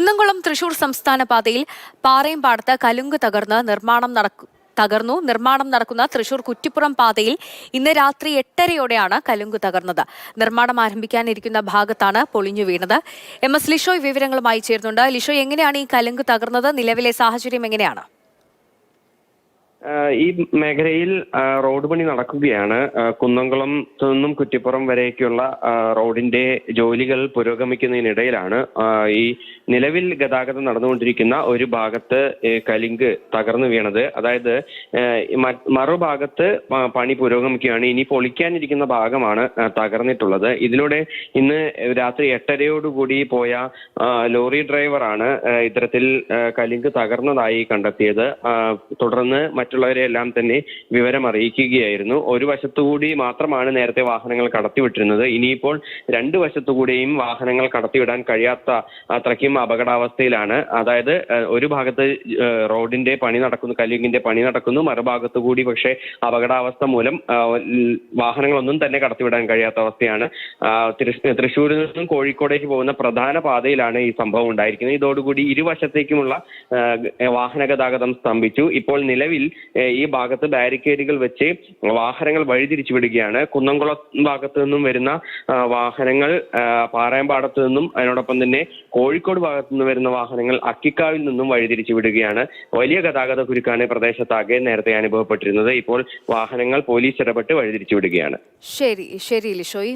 കുന്നംകുളം തൃശൂർ സംസ്ഥാന പാതയിൽ പാറയമ്പാടത്ത് കലുങ്ക് തകർന്ന് നിർമ്മാണം നടക്കു തകർന്നു. നിർമ്മാണം നടക്കുന്ന തൃശൂർ കുറ്റിപ്പുറം പാതയിൽ ഇന്ന് രാത്രി എട്ടരയോടെയാണ് കലുങ്ക് തകർന്നത്. നിർമ്മാണം ആരംഭിക്കാനിരിക്കുന്ന ഭാഗത്താണ് പൊളിഞ്ഞു വീണത്. എം എസ് ലിഷോയ് വിവരങ്ങളുമായി ചേരുന്നുണ്ട്. ലിഷോയ് എങ്ങനെയാണ് ഈ കലുങ്ക് തകർന്നത്? നിലവിലെ സാഹചര്യം എങ്ങനെയാണ്? ഈ മേഖലയിൽ റോഡ് പണി നടക്കുകയാണ്. കുന്നംകുളം നിന്നും കുറ്റിപ്പുറം വരേക്കുള്ള റോഡിന്റെ ജോലികൾ പുരോഗമിക്കുന്നതിനിടയിലാണ്. ഈ നിലവിൽ ഗതാഗതം നടന്നുകൊണ്ടിരിക്കുന്ന ഒരു ഭാഗത്ത് കലിങ്ക് തകർന്നു വീണത്. അതായത് മറുഭാഗത്ത് പണി പുരോഗമിക്കുകയാണ്. ഇനി പൊളിക്കാനിരിക്കുന്ന ഭാഗമാണ് തകർന്നിട്ടുള്ളത്. ഇതിലൂടെ ഇന്ന് രാത്രി എട്ടരയോടുകൂടി പോയ ലോറി ഡ്രൈവറാണ് ഇത്തരത്തിൽ കലിങ്ക് തകർന്നതായി കണ്ടെത്തിയത്. തുടർന്ന് മറ്റുള്ളവരെ എല്ലാം തന്നെ വിവരം അറിയിക്കുകയായിരുന്നു. ഒരു വശത്തുകൂടി മാത്രമാണ് നേരത്തെ വാഹനങ്ങൾ കടത്തിവിട്ടിരുന്നത്. ഇനിയിപ്പോൾ രണ്ട് വശത്തുകൂടിയും വാഹനങ്ങൾ കടത്തിവിടാൻ കഴിയാത്ത അത്രയ്ക്കും അപകടാവസ്ഥയിലാണ്. അതായത് ഒരു ഭാഗത്ത് റോഡിന്റെ പണി നടക്കുന്നു കല്ലിങ്ങിന്റെ പണി നടക്കുന്നു. മറുഭാഗത്തു കൂടി പക്ഷേ അപകടാവസ്ഥ മൂലം വാഹനങ്ങളൊന്നും തന്നെ കടത്തിവിടാൻ കഴിയാത്ത അവസ്ഥയാണ്. തൃശ്ശൂരിൽ നിന്നും കോഴിക്കോടേക്ക് പോകുന്ന പ്രധാന പാതയിലാണ് ഈ സംഭവം ഉണ്ടായിരിക്കുന്നത്. ഇതോടുകൂടി ഇരുവശത്തേക്കുമുള്ള വാഹന ഗതാഗതം സ്തംഭിച്ചു. ഇപ്പോൾ നിലവിൽ ഈ ഭാഗത്ത് ബാരിക്കേഡുകൾ വെച്ച് വാഹനങ്ങൾ വഴിതിരിച്ചു വിടുകയാണ് കുന്നംകുളം ഭാഗത്ത് നിന്നും വരുന്ന വാഹനങ്ങൾ പാറയമ്പാടത്ത് നിന്നും അതിനോടൊപ്പം തന്നെ കോഴിക്കോട് ഭാഗത്തു നിന്ന് വരുന്ന വാഹനങ്ങൾ അക്കിക്കാവിൽ നിന്നും വഴിതിരിച്ചു വിടുകയാണ് വലിയ ഗതാഗത കുരുക്കാണ് പ്രദേശത്താകെ നേരത്തെ അനുഭവപ്പെട്ടിരുന്നത്. ഇപ്പോൾ വാഹനങ്ങൾ പോലീസ് ഇടപെട്ട് വഴിതിരിച്ചു വിടുകയാണ് ശരി ശരി ലിഷോയ്